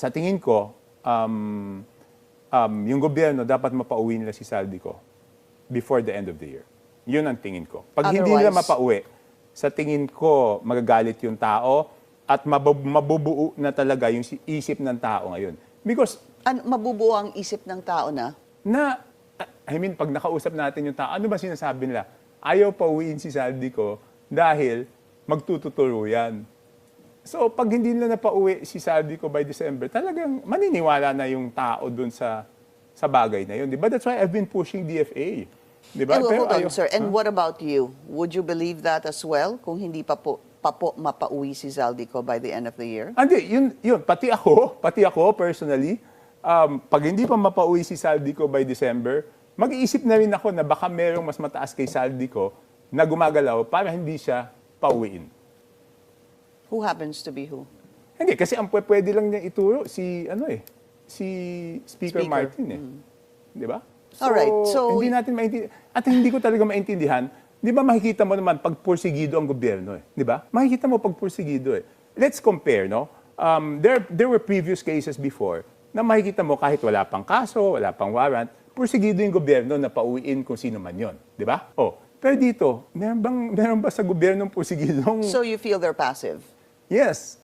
Sa tingin ko, um, um, yung gobyerno dapat mapauwi nila si Saldico before the end of the year. Yun ang tingin ko. Pag hindi nila Otherwise- mapauwi, sa tingin ko magagalit yung tao at mabab- mabubuo na talaga yung si- isip ng tao ngayon. Because Ano, mabubuo ang isip ng tao na? na, I mean, pag nakausap natin yung tao, ano ba sinasabi nila? Ayaw pauwiin si Saldico dahil magtututuro yan. So, pag hindi nila napauwi si Saldico by December, talagang maniniwala na yung tao dun sa sa bagay na yun. Di ba? That's why I've been pushing DFA. Di ba? Well, Pero hold on, ayaw- sir. And what about you? Would you believe that as well kung hindi pa po, pa po mapauwi si Zaldico by the end of the year? Hindi, yun, yun, pati ako, pati ako personally, um, pag hindi pa mapauwi si Saldico by December, mag-iisip na rin ako na baka merong mas mataas kay Saldico na gumagalaw para hindi siya pauwiin. Who happens to be who? Hindi, kasi ang pwe- pwede lang niya ituro si, ano eh, si Speaker, Speaker. Mm. Martin eh. Di ba? Alright, so- hindi natin maintindihan. At hindi ko talaga maintindihan, di ba makikita mo naman pag pursigido ang gobyerno eh. Di ba? Makikita mo pag pursigido eh. Let's compare, no? Um, there, there were previous cases before na makikita mo kahit wala pang kaso, wala pang warrant, pursigido yung gobyerno na pauwiin kung sino man yon, di ba? Oh, pero dito, meron bang meron ba sa gobyerno pursigidong So you feel they're passive? Yes.